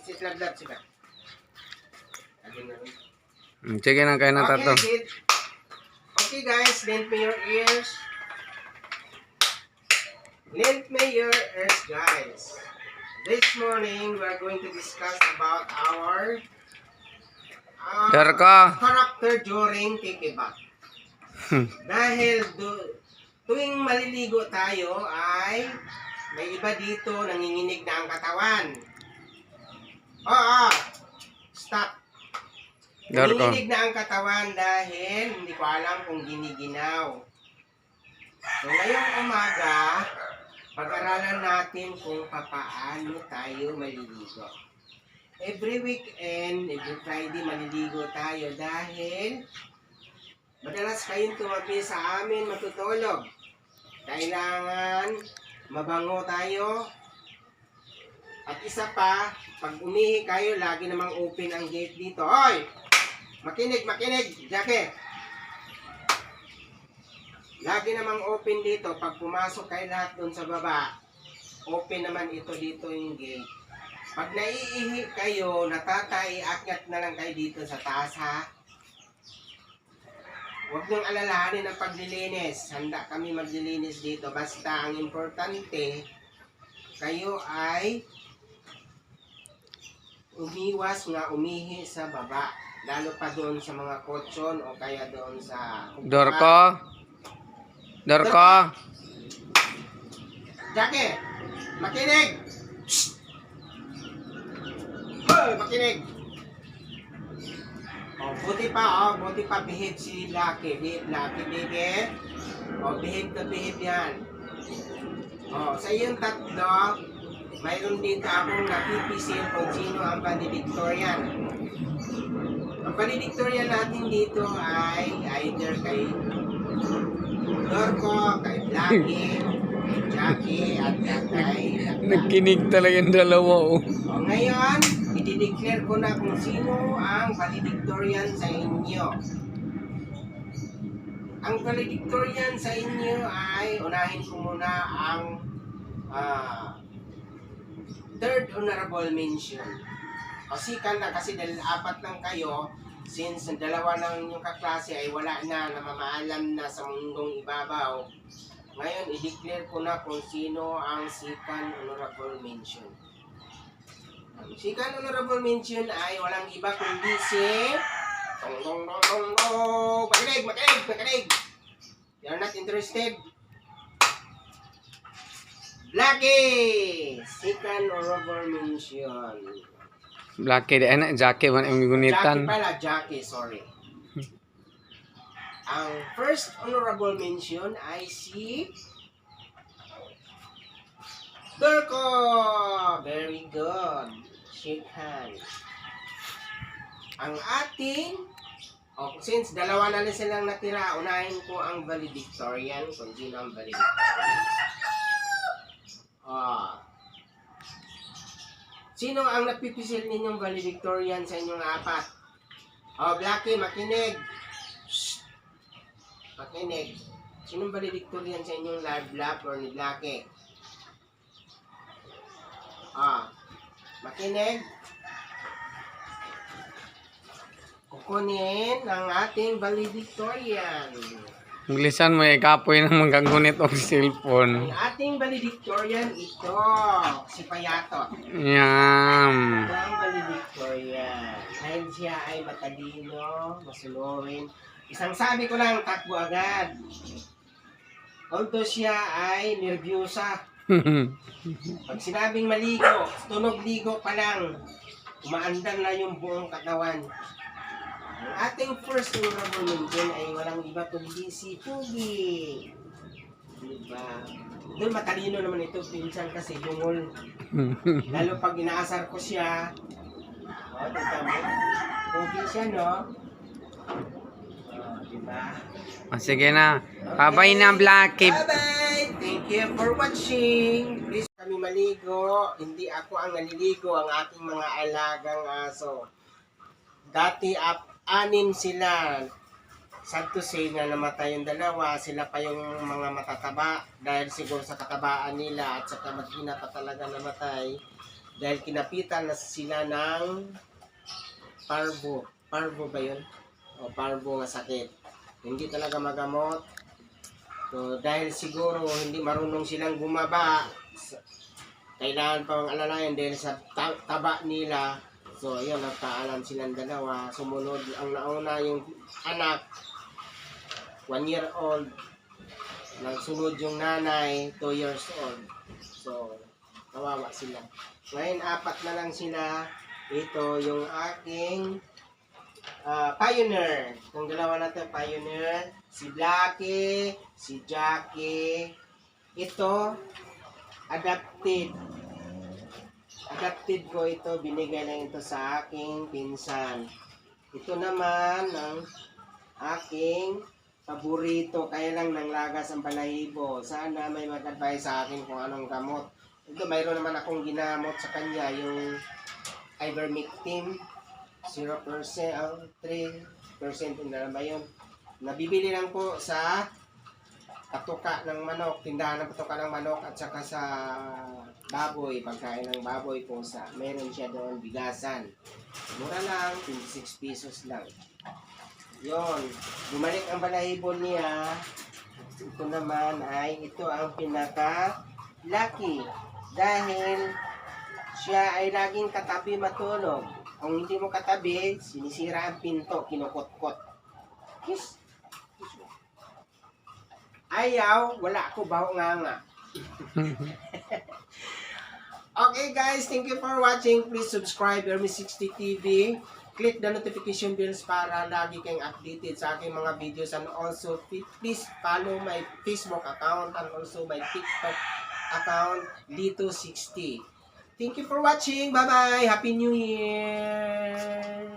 isitlaglag sila. Hmm, Sige na kayo na. Okay, kid. Okay guys, lend me your ears. Lend me your ears guys. This morning, we are going to discuss about our uh, Darka. character during kikibat. Dahil du- tuwing maliligo tayo ay may iba dito nanginginig na ang katawan. Oo, stop. Nanginginig na ang katawan dahil hindi ko alam kung giniginaw. So ngayong umaga, pag-aralan natin kung papaano tayo maliligo. Every weekend, every Friday maliligo tayo dahil madalas kayong tumabi sa amin matutulog. Kailangan mabango tayo. At isa pa, pag umihi kayo, lagi namang open ang gate dito. Hoy! Makinig, makinig, Jackie. Lagi namang open dito. Pag pumasok kayo lahat doon sa baba, open naman ito dito yung gate. Pag naiihi kayo, natatay, akyat na lang kayo dito sa taas ha. Huwag niyong alalahanin ang paglilinis. Handa kami maglilinis dito. Basta ang importante, kayo ay umiwas nga umihi sa baba. Lalo pa doon sa mga kotsyon o kaya doon sa... Darka. Darka. Jackie! Makinig! Hoy, makinig! Oh, buti pa, oh, buti pa behave si Lucky. Behave, Lucky, behave. Oh, behave na behave yan. Oh, sa iyong tatlo, mayroon dito akong napipisil kung sino ang valedictorian. Ang valedictorian natin dito ay either kay Dorco, kay Lucky, kay Jackie, at kay Nagkinig talaga yung dalawa oh. o ngayon, i-declare ko na kung sino ang valedictorian sa inyo. Ang valedictorian sa inyo ay, unahin ko muna ang ah, third honorable mention. O sikan na kasi dahil apat lang kayo, since dalawa ng inyong kaklase ay wala na, namamaalam na sa mundong ibabaw, ngayon, i-declare ko na kung sino ang second honorable mention. Ang second honorable mention ay walang iba kundi si... Tong tong tong tong tong! Makinig! Makinig! Makinig! You're not interested? Blackie! Second honorable mention. Blackie di anak Jackie man ang Jackie gunitan. pala, Jackie, sorry. Ang first honorable mention ay si Durko! Very good. Shake hands. Ang ating Oh, since dalawa na lang silang natira, unahin ko ang valedictorian kung sino ang valedictorian. Ah. Sino ang napipisil ninyong valedictorian sa inyong apat? Oh, Blackie, makinig. Shh. Makinig. Sinong valedictorian sa inyong live lab or ni Blackie? Ah, makinig. Kukunin ang ating valedictorian. Inglisan mo eh kapoy na magagunit og cellphone. Ang ating valedictorian ito, si Payatot. Yam. Ang valedictorian. Dahil siya ay matalino, masunurin. Isang sabi ko lang, takbo agad. Although siya ay nervyosa. Pag sinabing maligo, tunog ligo pa lang, umaandar na yung buong katawan. Ang ating first honorable mention ay walang iba kundi si Pugi. Diba? Doon matalino naman ito, pinsan kasi bungol. Lalo pag inaasar ko siya. O, oh, tignan mo. Pugi siya, no? Oh, diba? Ah, sige na. Babay na Blackie. Bye-bye! Thank you for watching. Please kami maligo. Hindi ako ang naliligo, ang aking mga alagang aso. Dati ap anim sila. Sad to say na namatay yung dalawa, sila pa yung mga matataba dahil siguro sa katabaan nila at saka maghina pa talaga namatay. dahil kinapitan na sila ng parvo. Parvo ba yun? O parvo nga sakit. Hindi talaga magamot. So, dahil siguro hindi marunong silang gumaba, sa- kailangan pang alalayan dahil sa ta- taba nila. So, ayun, nagkaalam silang dalawa. Sumunod, ang nauna yung anak, one year old. Nagsunod yung nanay, two years old. So, kawawa sila. Ngayon, apat na lang sila. Ito yung aking ah, pioneer. Yung dalawa natin, pioneer. Si Blackie, si Jackie. Ito, adapted. Adapted ko ito, binigay lang ito sa aking pinsan. Ito naman ang aking paborito, kaya lang nanglagas ang balahibo. Sana may mag-advise sa akin kung anong gamot. Ito, mayroon naman akong ginamot sa kanya, yung ivermectin, 0%, ang 3%, yun na ba yun? Nabibili lang po sa patuka ng manok, tindahan ng patuka ng manok at saka sa baboy, pagkain ng baboy po sa meron siya doon bigasan. Mura lang, 26 pesos lang. Yon, bumalik ang balahibo niya. Ito naman ay ito ang pinaka lucky dahil siya ay laging katabi matulog. Kung hindi mo katabi, sinisira ang pinto, kinukot-kot. Kiss. Ayaw, wala ako baho nga nga. okay guys, thank you for watching. Please subscribe Hermes60 TV. Click the notification bells para lagi kayong updated sa aking mga videos and also please follow my Facebook account and also my TikTok account Lito60. Thank you for watching. Bye-bye. Happy New Year.